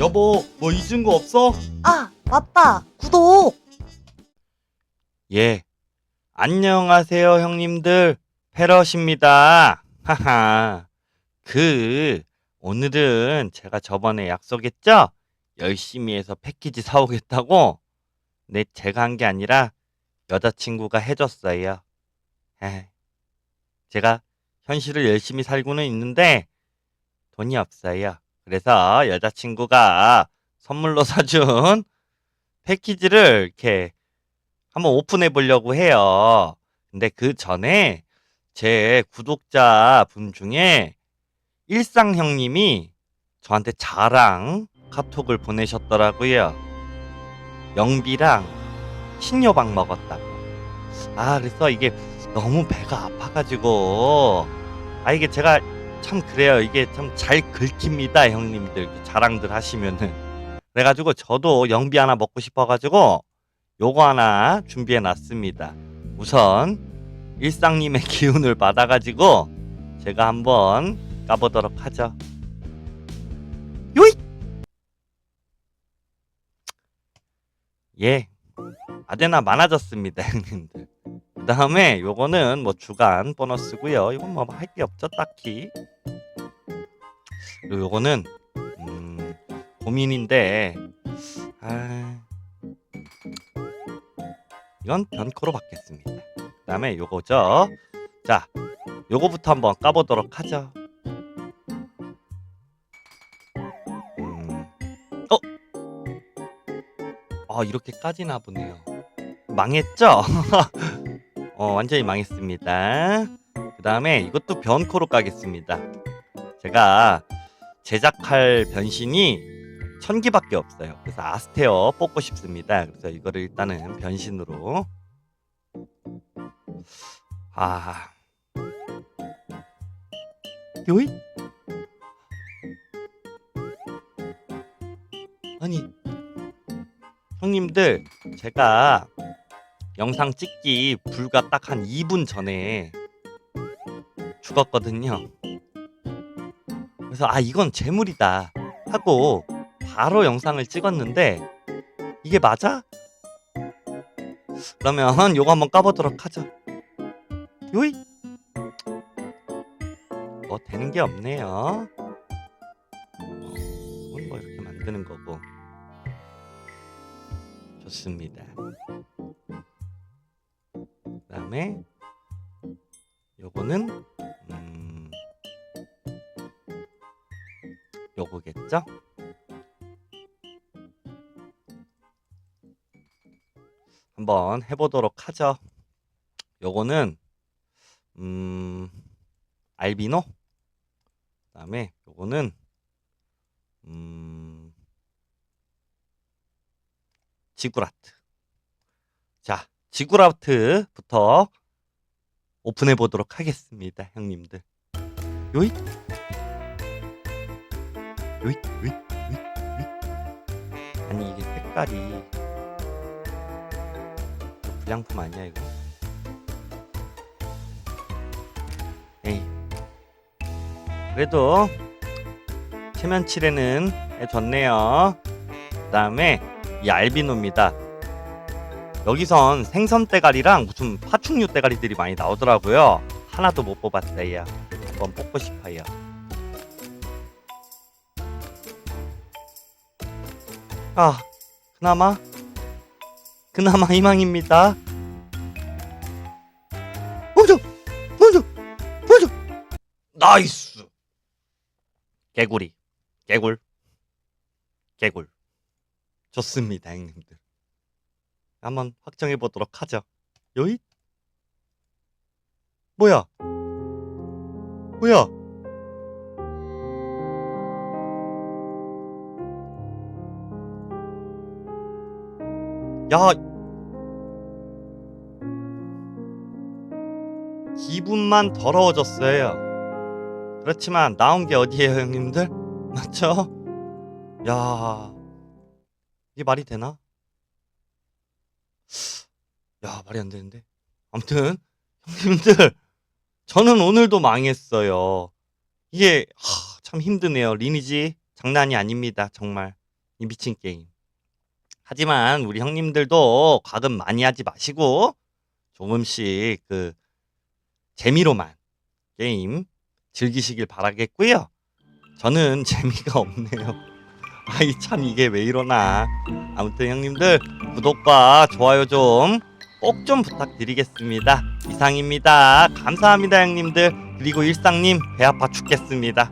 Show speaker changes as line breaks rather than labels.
여보, 뭐 잊은 거 없어?
아, 맞다. 구독.
예. 안녕하세요, 형님들. 패럿입니다. 하하. 그, 오늘은 제가 저번에 약속했죠? 열심히 해서 패키지 사오겠다고? 네, 제가 한 게 아니라 여자친구가 해줬어요. 에이, 제가 현실을 열심히 살고는 있는데 돈이 없어요. 그래서 여자친구가 선물로 사준 패키지를 이렇게 한번 오픈해 보려고 해요. 근데 그 전에 제 구독자 분 중에 일상 형님이 저한테 자랑 카톡을 보내셨더라고요. 영비랑 신여방 먹었다고. 아, 그래서 이게 너무 배가 아파가지고, 아, 이게 제가 참 그래요. 이게 참 잘 긁힙니다, 형님들. 자랑들 하시면은. 그래가지고 저도 영비 하나 먹고 싶어가지고, 요거 하나 준비해 놨습니다. 우선, 일상님의 기운을 받아가지고, 제가 한번 까보도록 하죠. 요이! 예. 아데나 많아졌습니다, 형님들. 그 다음에 요거는 뭐 주간 보너스고요. 이건 뭐 할 게 없죠, 딱히. 요거는 음, 고민인데 아, 이건 변코로 받겠습니다. 그 다음에 요거죠. 자, 요거부터 한번 까보도록 하죠. 음, 어? 아, 이렇게 까지나 보네요. 망했죠? 어, 완전히 망했습니다. 그 다음에 이것도 변코로 까겠습니다. 제가 제작할 변신이 천 개밖에 없어요. 그래서 아스테어 뽑고 싶습니다. 그래서 이거를 일단은 변신으로. 아. 요이? 아니, 형님들, 제가 영상 찍기 불과 딱 한 2분 전에 죽었거든요. 그래서 아 이건 재물이다 하고 바로 영상을 찍었는데 이게 맞아? 그러면 요거 한번 까보도록 하죠. 요이 뭐 되는 게 없네요. 뭐 이렇게 만드는 거고 좋습니다. 그 다음에 요거는 요거겠죠? 한번 해보도록 하죠. 요거는 음 알비노 그다음에 요거는 음 지구라트 자 지구라트부터 오픈해 보도록 하겠습니다, 형님들. 요이, 요이, 요이, 요이, 요이. 아니 이게 색깔이 이거 불량품 아니야 이거? 에이. 그래도 체면 칠해는 해줬네요. 그 다음에 이 알비노입니다. 여기선 생선 대가리랑 무슨 파충류 대가리들이 많이 나오더라고요. 하나도 못 뽑았어요. 한번 뽑고 싶어요. 아, 그나마 그나마 희망입니다. 먼저, 먼저, 먼저. 나이스. 개구리, 개굴, 개굴. 좋습니다, 형님들. 한번 확정해 보도록 하죠. 요이? 뭐야? 뭐야? 야. 기분만 더러워졌어요. 그렇지만 나온 게 어디예요, 형님들? 맞죠? 야. 이게 말이 되나? 야, 말이 안 되는데. 아무튼, 형님들, 저는 오늘도 망했어요. 이게, 하, 참 힘드네요. 리니지 장난이 아닙니다. 정말. 이 미친 게임. 하지만 우리 형님들도 과금 많이 하지 마시고 조금씩 그 재미로만 게임 즐기시길 바라겠고요. 저는 재미가 없네요. 아이 참 이게 왜 이러나. 아무튼 형님들 구독과 좋아요 좀 꼭좀 부탁드리겠습니다. 이상입니다. 감사합니다 형님들. 그리고 일상님 배 아파 죽겠습니다.